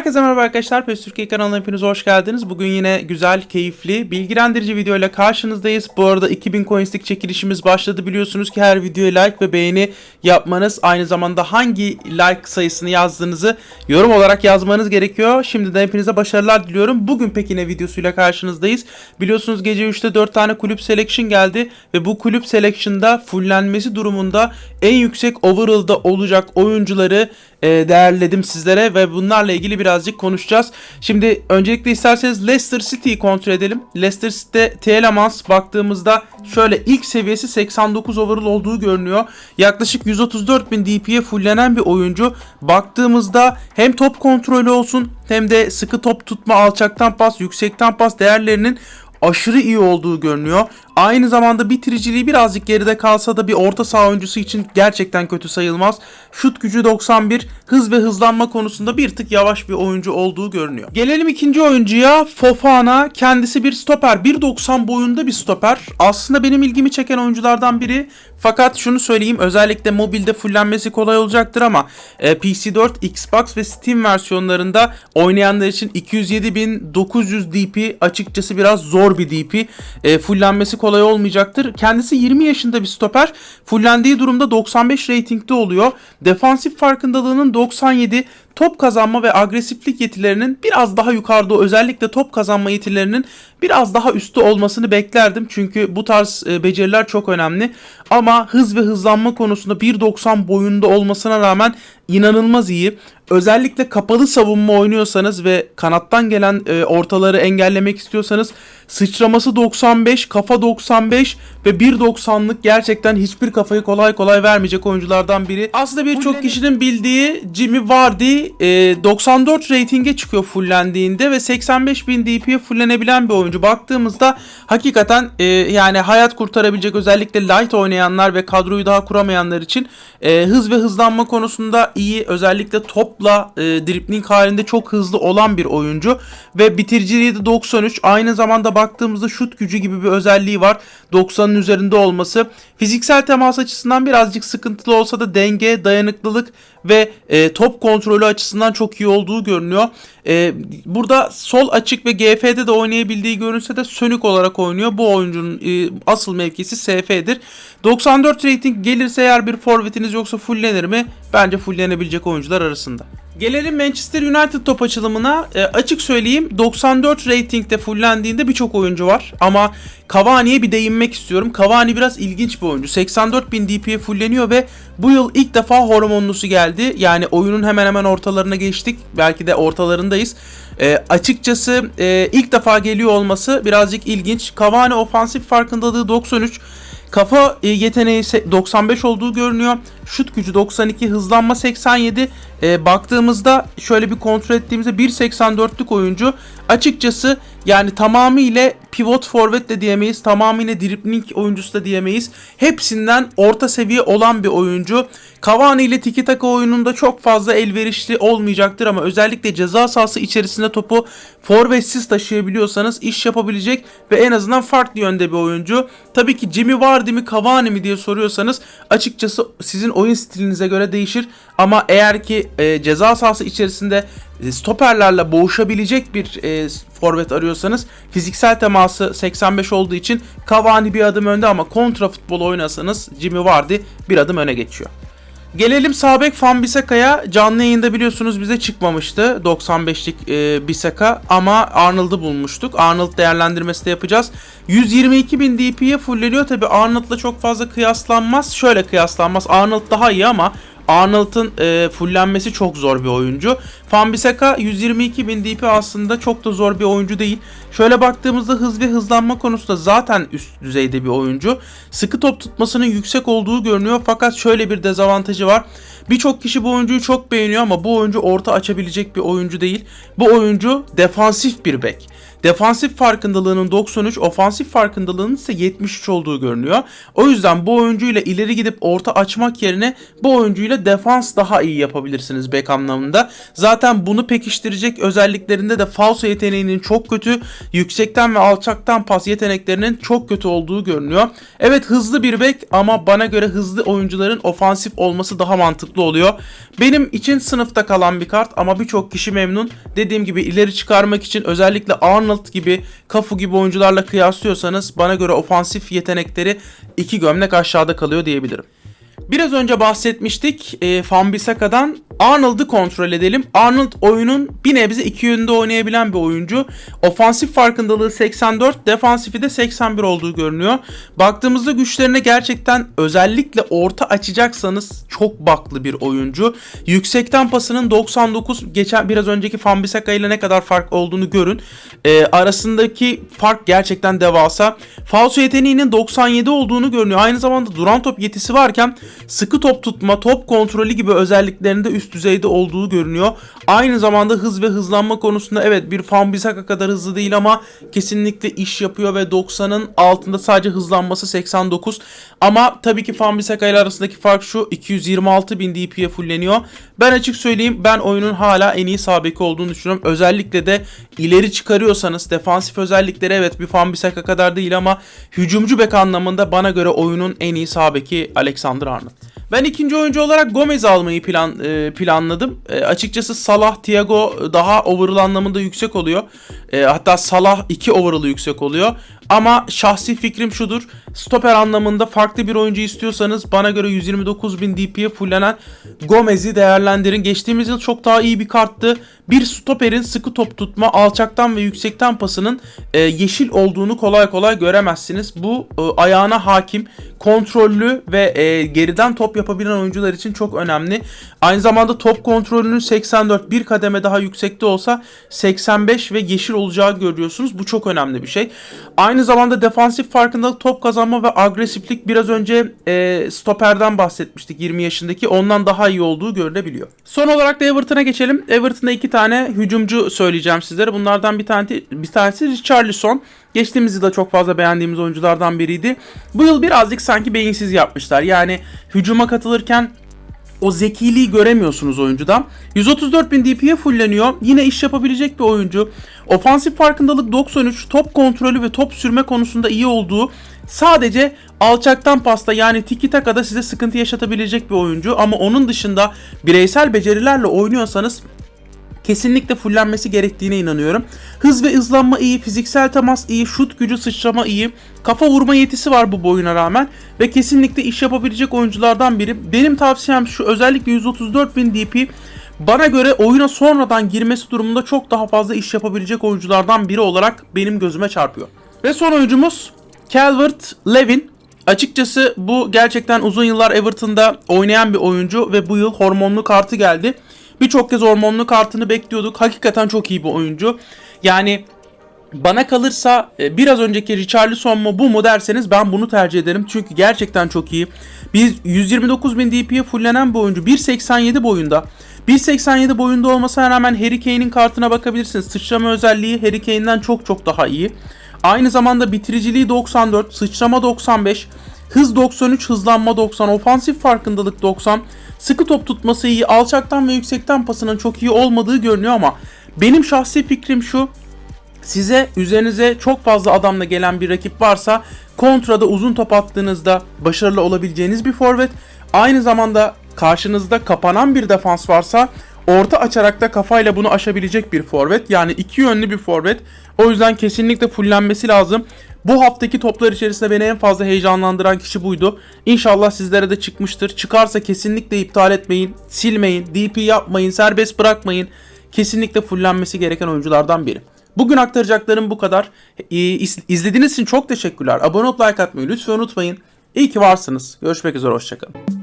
Herkese merhaba arkadaşlar. PES Türkiye kanalına hepiniz hoş geldiniz. Bugün yine güzel, keyifli, bilgilendirici video ile karşınızdayız. Bu arada 2000 coinslik çekilişimiz başladı. Biliyorsunuz ki her videoya like ve beğeni yapmanız, aynı zamanda hangi like sayısını yazdığınızı yorum olarak yazmanız gerekiyor. Şimdiden hepinize başarılar diliyorum. Bugün pek yine videosuyla karşınızdayız. Biliyorsunuz gece 3'te 4 tane kulüp selection geldi ve bu kulüp selection'da fullenmesi durumunda en yüksek overall'da olacak oyuncuları e, değerledim sizlere ve bunlarla ilgili birazcık konuşacağız. Şimdi öncelikle isterseniz Leicester City'yi kontrol edelim. Leicester City'de Tielemans baktığımızda şöyle ilk seviyesi 89 overall olduğu görünüyor. Yaklaşık 134 bin DP'ye fullenen bir oyuncu. Baktığımızda hem top kontrolü olsun hem de sıkı top tutma, alçaktan pas, yüksekten pas değerlerinin aşırı iyi olduğu görünüyor. Aynı zamanda bitiriciliği birazcık geride kalsa da bir orta saha oyuncusu için gerçekten kötü sayılmaz. Şut gücü 91, hız ve hızlanma konusunda bir tık yavaş bir oyuncu olduğu görünüyor. Gelelim ikinci oyuncuya Fofana. Kendisi bir stoper. 1.90 boyunda bir stoper. Aslında benim ilgimi çeken oyunculardan biri. Fakat şunu söyleyeyim özellikle mobilde fullenmesi kolay olacaktır ama e, PC4, Xbox ve Steam versiyonlarında oynayanlar için 207.900 DP açıkçası biraz zor bir DP. E, fullenmesi kolay olmayacaktır. Kendisi 20 yaşında bir stoper. Fullendiği durumda 95 ratingde oluyor. Defansif farkındalığının 97, top kazanma ve agresiflik yetilerinin biraz daha yukarıda özellikle top kazanma yetilerinin biraz daha üstü olmasını beklerdim. Çünkü bu tarz e, beceriler çok önemli. Ama hız ve hızlanma konusunda 1.90 boyunda olmasına rağmen inanılmaz iyi. Özellikle kapalı savunma oynuyorsanız ve kanattan gelen e, ortaları engellemek istiyorsanız sıçraması 95, kafa 95 ve 1.90'lık gerçekten hiçbir kafayı kolay kolay vermeyecek oyunculardan biri. Aslında birçok kişinin bildiği Jimmy Vardy e, 94 ratinge çıkıyor fullendiğinde ve 85.000 DP'ye fullenebilen bir oyuncu. Baktığımızda hakikaten e, yani hayat kurtarabilecek özellikle light oynayanlar ve kadroyu daha kuramayanlar için e, hız ve hızlanma konusunda iyi. Özellikle topla e, dribling halinde çok hızlı olan bir oyuncu ve bitiriciliği de 93. Aynı zamanda baktığımızda şut gücü gibi bir özelliği var. 90'ın üzerinde olması. Fiziksel temas açısından birazcık sıkıntılı olsa da denge, dayanıklılık ve e, top kontrolü açısından çok iyi olduğu görünüyor. E, burada sol açık ve GF'de de oynayabildiği görünse de sönük olarak oynuyor. Bu oyuncunun e, asıl mevkisi SF'dir. 94 rating gelirse eğer bir forvetiniz yoksa fullenir mi? Bence fullenebilecek oyuncular arasında. Gelelim Manchester United top açılımına. E, açık söyleyeyim 94 ratingde fullendiğinde birçok oyuncu var. Ama Cavani'ye bir değinmek istiyorum. Cavani biraz ilginç bir oyuncu. 84 bin DP'ye fulleniyor ve bu yıl ilk defa hormonlusu geldi. Yani oyunun hemen hemen ortalarına geçtik. Belki de ortalarındayız. E, açıkçası e, ilk defa geliyor olması birazcık ilginç. Cavani ofansif farkındalığı 93. Kafa e, yeteneği 95 olduğu görünüyor. Şut gücü 92, hızlanma 87. E, baktığımızda şöyle bir kontrol ettiğimizde 1.84'lük oyuncu. Açıkçası yani tamamıyla pivot forvet de diyemeyiz. Tamamıyla dribbling oyuncusu da diyemeyiz. Hepsinden orta seviye olan bir oyuncu. Cavani ile tiki taka oyununda çok fazla elverişli olmayacaktır ama özellikle ceza sahası içerisinde topu forvetsiz taşıyabiliyorsanız iş yapabilecek ve en azından farklı yönde bir oyuncu. Tabii ki Jimmy Vardy mi Cavani mi diye soruyorsanız açıkçası sizin oyun stilinize göre değişir. Ama eğer ki e, ceza sahası içerisinde stoperlerle boğuşabilecek bir e, forvet arıyorsanız fiziksel teması 85 olduğu için Cavani bir adım önde ama kontra futbol oynasanız Jimmy Vardy bir adım öne geçiyor. Gelelim Sabek Fan Bisaka'ya. Canlı yayında biliyorsunuz bize çıkmamıştı 95'lik e, Bisaka ama Arnold'u bulmuştuk. Arnold değerlendirmesi de yapacağız. 122 bin DP'ye fullleniyor. Tabi Arnold'la çok fazla kıyaslanmaz. Şöyle kıyaslanmaz. Arnold daha iyi ama Arnold'ın e, fullenmesi çok zor bir oyuncu. Fambisaka 122 bin DP aslında çok da zor bir oyuncu değil. Şöyle baktığımızda hız ve hızlanma konusunda zaten üst düzeyde bir oyuncu. Sıkı top tutmasının yüksek olduğu görünüyor fakat şöyle bir dezavantajı var. Birçok kişi bu oyuncuyu çok beğeniyor ama bu oyuncu orta açabilecek bir oyuncu değil. Bu oyuncu defansif bir bek. Defansif farkındalığının 93, ofansif farkındalığının ise 73 olduğu görünüyor. O yüzden bu oyuncuyla ileri gidip orta açmak yerine bu oyuncuyla defans daha iyi yapabilirsiniz bek anlamında. Zaten bunu pekiştirecek özelliklerinde de falso yeteneğinin çok kötü, yüksekten ve alçaktan pas yeteneklerinin çok kötü olduğu görünüyor. Evet hızlı bir bek ama bana göre hızlı oyuncuların ofansif olması daha mantıklı mutlu oluyor. Benim için sınıfta kalan bir kart ama birçok kişi memnun. Dediğim gibi ileri çıkarmak için özellikle Arnold gibi, Kafu gibi oyuncularla kıyaslıyorsanız bana göre ofansif yetenekleri iki gömlek aşağıda kalıyor diyebilirim. Biraz önce bahsetmiştik e, Fambisaka'dan. Arnold'u kontrol edelim. Arnold oyunun bir nebze iki yönde oynayabilen bir oyuncu. Ofansif farkındalığı 84, defansifi de 81 olduğu görünüyor. Baktığımızda güçlerine gerçekten özellikle orta açacaksanız çok baklı bir oyuncu. Yüksekten pasının 99, geçen biraz önceki Fambisaka ile ne kadar fark olduğunu görün. E, arasındaki fark gerçekten devasa. Falso yeteneğinin 97 olduğunu görünüyor. Aynı zamanda duran top yetisi varken sıkı top tutma, top kontrolü gibi özelliklerinde üst düzeyde olduğu görünüyor. Aynı zamanda hız ve hızlanma konusunda evet bir Fambisaka kadar hızlı değil ama kesinlikle iş yapıyor ve 90'ın altında sadece hızlanması 89. Ama tabii ki Fambisaka ile arasındaki fark şu 226 bin DP'ye fulleniyor. Ben açık söyleyeyim ben oyunun hala en iyi sağ beki olduğunu düşünüyorum. Özellikle de ileri çıkarıyorsanız defansif özellikleri evet bir Fambisaka kadar değil ama hücumcu bek anlamında bana göre oyunun en iyi sağ beki Alexander Arnold. Ben ikinci oyuncu olarak Gomez almayı plan e, planladım. E, açıkçası Salah, Thiago daha overall anlamında yüksek oluyor. E, hatta Salah 2 overall'ı yüksek oluyor. Ama şahsi fikrim şudur. Stoper anlamında farklı bir oyuncu istiyorsanız bana göre 129.000 DP'ye fullenen Gomez'i değerlendirin. Geçtiğimiz yıl çok daha iyi bir karttı. Bir stoperin sıkı top tutma, alçaktan ve yüksekten pasının e, yeşil olduğunu kolay kolay göremezsiniz. Bu e, ayağına hakim, kontrollü ve e, geriden top yapabilen oyuncular için çok önemli. Aynı zamanda top kontrolünün 84 bir kademe daha yüksekte olsa 85 ve yeşil olacağı görüyorsunuz. Bu çok önemli bir şey. Aynı zamanda defansif farkındalık, top kazanma ve agresiflik biraz önce e, stoperden bahsetmiştik 20 yaşındaki. Ondan daha iyi olduğu görülebiliyor. Son olarak da Everton'a geçelim. Everton'da iki tane hücumcu söyleyeceğim sizlere. Bunlardan bir tanesi, bir tanesi Richarlison. Geçtiğimiz yılda çok fazla beğendiğimiz oyunculardan biriydi. Bu yıl birazcık sanki beyinsiz yapmışlar. Yani hücuma katılırken o zekiliği göremiyorsunuz oyuncudan. 134 bin DP'ye fulleniyor. Yine iş yapabilecek bir oyuncu. Ofansif farkındalık 93, top kontrolü ve top sürme konusunda iyi olduğu sadece alçaktan pasta yani tiki takada size sıkıntı yaşatabilecek bir oyuncu. Ama onun dışında bireysel becerilerle oynuyorsanız kesinlikle fullenmesi gerektiğine inanıyorum. Hız ve hızlanma iyi, fiziksel temas iyi, şut gücü sıçrama iyi, kafa vurma yetisi var bu boyuna rağmen ve kesinlikle iş yapabilecek oyunculardan biri. Benim tavsiyem şu özellikle 134.000 DP bana göre oyuna sonradan girmesi durumunda çok daha fazla iş yapabilecek oyunculardan biri olarak benim gözüme çarpıyor. Ve son oyuncumuz Calvert Levin. Açıkçası bu gerçekten uzun yıllar Everton'da oynayan bir oyuncu ve bu yıl hormonlu kartı geldi. Birçok kez hormonlu kartını bekliyorduk. Hakikaten çok iyi bir oyuncu. Yani bana kalırsa e, biraz önceki Richarlison mu bu mu derseniz ben bunu tercih ederim. Çünkü gerçekten çok iyi. Biz 129.000 DP'ye fullenen bir oyuncu. 1.87 boyunda. 1.87 boyunda olmasına rağmen Harry Kane'in kartına bakabilirsiniz. Sıçrama özelliği Harry Kane'den çok çok daha iyi. Aynı zamanda bitiriciliği 94, sıçrama 95, hız 93, hızlanma 90, ofansif farkındalık 90, sıkı top tutması iyi, alçaktan ve yüksekten pasının çok iyi olmadığı görünüyor ama benim şahsi fikrim şu. Size üzerinize çok fazla adamla gelen bir rakip varsa kontrada uzun top attığınızda başarılı olabileceğiniz bir forvet. Aynı zamanda karşınızda kapanan bir defans varsa orta açarak da kafayla bunu aşabilecek bir forvet. Yani iki yönlü bir forvet. O yüzden kesinlikle fullenmesi lazım. Bu haftaki toplar içerisinde beni en fazla heyecanlandıran kişi buydu. İnşallah sizlere de çıkmıştır. Çıkarsa kesinlikle iptal etmeyin, silmeyin, DP yapmayın, serbest bırakmayın. Kesinlikle fullenmesi gereken oyunculardan biri. Bugün aktaracaklarım bu kadar. İzlediğiniz için çok teşekkürler. Abone olup like atmayı lütfen unutmayın. İyi ki varsınız. Görüşmek üzere, hoşçakalın.